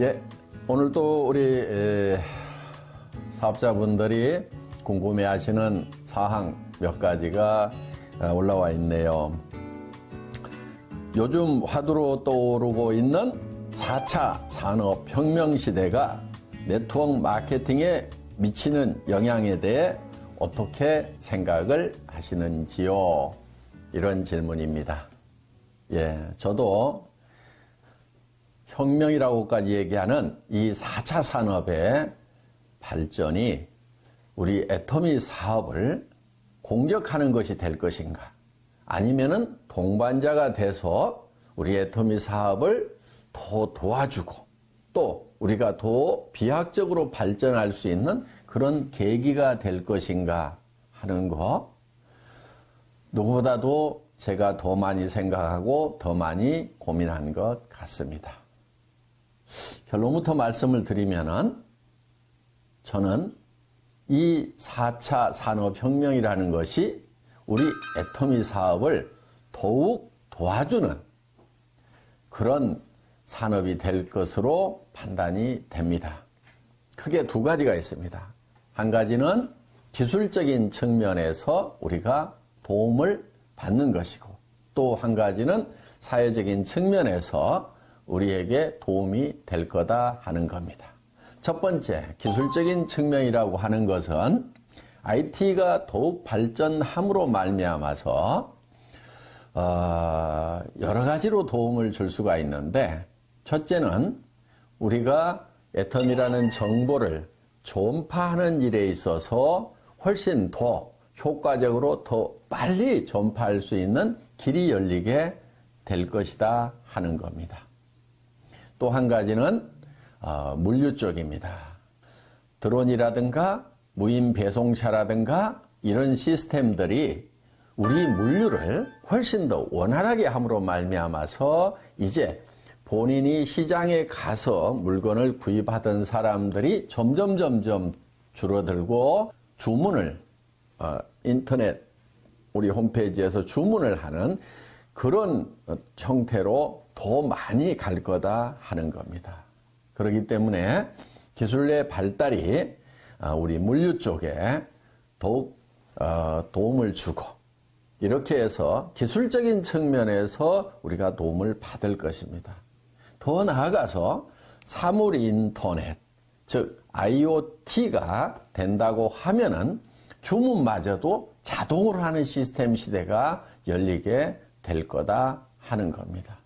예, 오늘도 우리 에, 사업자분들이 궁금해하시는 사항 몇 가지가 어, 올라와 있네요. 요즘 화두로 떠오르고 있는 4차 산업혁명 시대가 네트워크 마케팅에 미치는 영향에 대해 어떻게 생각을 하시는지요? 이런 질문입니다. 예, 저도 혁명이라고까지 얘기하는 이 4차 산업의 발전이 우리 애터미 사업을 공격하는 것이 될 것인가? 아니면은 동반자가 돼서 우리 애터미 사업을 더 도와주고 또 우리가 더 비약적으로 발전할 수 있는 그런 계기가 될 것인가 하는 거 누구보다도 제가 더 많이 생각하고 더 많이 고민한 것 같습니다. 결론부터 말씀을 드리면은 저는 이 4차 산업혁명이라는 것이 우리 애터미 사업을 더욱 도와주는 그런 산업이 될 것으로 판단이 됩니다. 크게 두 가지가 있습니다. 한 가지는 기술적인 측면에서 우리가 도움을 받는 것이고 또 한 가지는 사회적인 측면에서 우리에게 도움이 될 거다 하는 겁니다. 첫 번째, 기술적인 측면이라고 하는 것은 IT가 더욱 발전함으로 말미암아서 어, 여러 가지로 도움을 줄 수가 있는데 첫째는 우리가 애텀이라는 정보를 전파하는 일에 있어서 훨씬 더 효과적으로 더 빨리 전파할 수 있는 길이 열리게 될 것이다 하는 겁니다. 또 한 가지는 어, 물류 쪽입니다. 드론이라든가 무인 배송차라든가 이런 시스템들이 우리 물류를 훨씬 더 원활하게 함으로 말미암아서 이제 본인이 시장에 가서 물건을 구입하던 사람들이 점점 점점 줄어들고 주문을 어, 인터넷 우리 홈페이지에서 주문을 하는 그런 형태로 더 많이 갈 거다 하는 겁니다. 그렇기 때문에 기술의 발달이 어, 우리 물류 쪽에 더욱 어, 도움을 주고 이렇게 해서 기술적인 측면에서 우리가 도움을 받을 것입니다. 더 나아가서 사물 인터넷, 즉 IoT가 된다고 하면은 주문마저도 자동으로 하는 시스템 시대가 열리게 될 거다 하는 겁니다.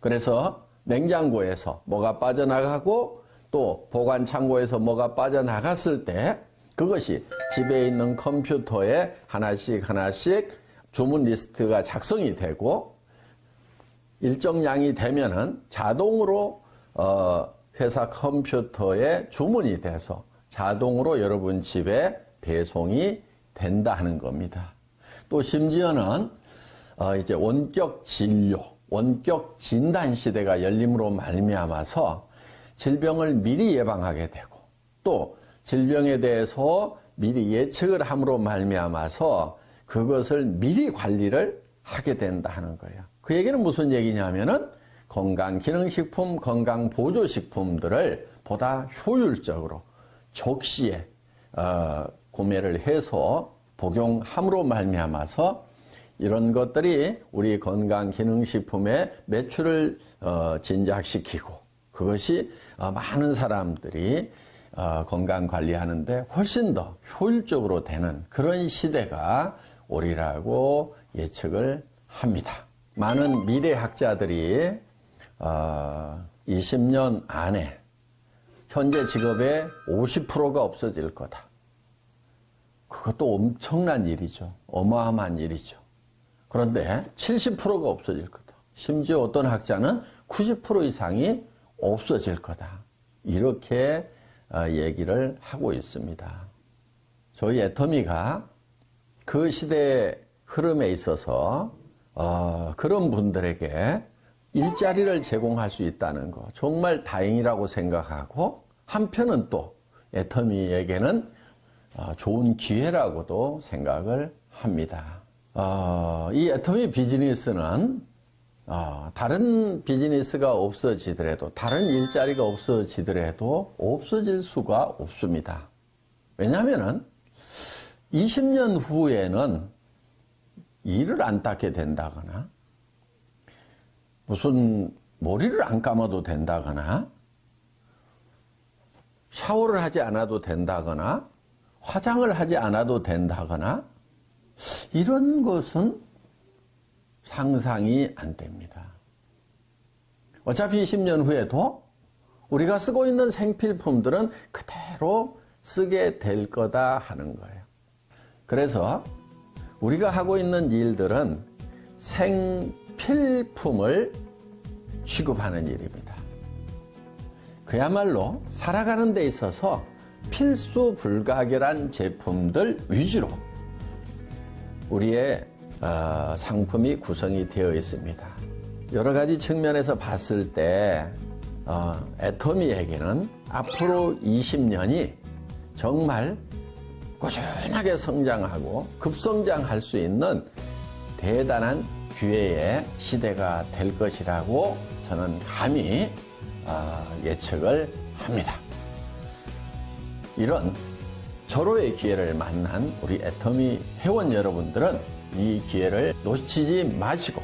그래서 냉장고에서 뭐가 빠져나가고 또 보관 창고에서 뭐가 빠져나갔을 때 그것이 집에 있는 컴퓨터에 하나씩 하나씩 주문 리스트가 작성이 되고 일정량이 되면은 자동으로 어 회사 컴퓨터에 주문이 돼서 자동으로 여러분 집에 배송이 된다 하는 겁니다. 또 심지어는 어 이제 원격 진료, 원격 진단 시대가 열림으로 말미암아서 질병을 미리 예방하게 되고 또 질병에 대해서 미리 예측을 함으로 말미암아서 그것을 미리 관리를 하게 된다 하는 거예요. 그 얘기는 무슨 얘기냐면은 건강 기능식품, 건강 보조식품들을 보다 효율적으로 적시에 어, 구매를 해서 복용함으로 말미암아서 이런 것들이 우리 건강 기능식품의 매출을 어, 진작시키고 그것이 어, 많은 사람들이 어, 건강 관리하는데 훨씬 더 효율적으로 되는 그런 시대가 오리라고 예측을 합니다. 많은 미래학자들이 어, 20년 안에 현재 직업의 50%가 없어질 거다. 그것도 엄청난 일이죠. 어마어마한 일이죠. 그런데 70%가 없어질 거다. 심지어 어떤 학자는 90% 이상이 없어질 거다. 이렇게 어, 얘기를 하고 있습니다. 저희 애터미가 그 시대의 흐름에 있어서 어, 그런 분들에게 일자리를 제공할 수 있다는 거 정말 다행이라고 생각하고 한편은 또 애터미에게는 어, 좋은 기회라고도 생각을 합니다. 어, 이 애터미 비즈니스는 어, 다른 비즈니스가 없어지더라도 다른 일자리가 없어지더라도 없어질 수가 없습니다. 왜냐하면은 20년 후에는 일을 안 닦게 된다거나 무슨 머리를 안 감아도 된다거나 샤워를 하지 않아도 된다거나 화장을 하지 않아도 된다거나 이런 것은 상상이 안 됩니다. 어차피 20년 후에도 우리가 쓰고 있는 생필품들은 그대로 쓰게 될 거다 하는 거예요. 그래서 우리가 하고 있는 일들은 생필품을 취급하는 일입니다. 그야말로 살아가는 데 있어서 필수 불가결한 제품들 위주로 우리의 어, 상품이 구성이 되어 있습니다. 여러 가지 측면에서 봤을 때 어, 애터미에게는 앞으로 20년이 정말 꾸준하게 성장하고 급성장할 수 있는 대단한 기회의 시대가 될 것이라고 저는 감히 어, 예측을 합니다. 이런 절호의 기회를 만난 우리 애터미 회원 여러분들은 이 기회를 놓치지 마시고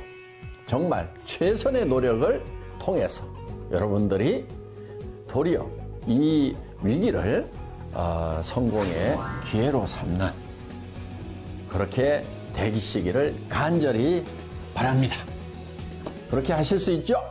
정말 최선의 노력을 통해서 여러분들이 도리어 이 위기를 어, 성공의 기회로 삼는 그렇게 되시기를 간절히 바랍니다. 그렇게 하실 수 있죠?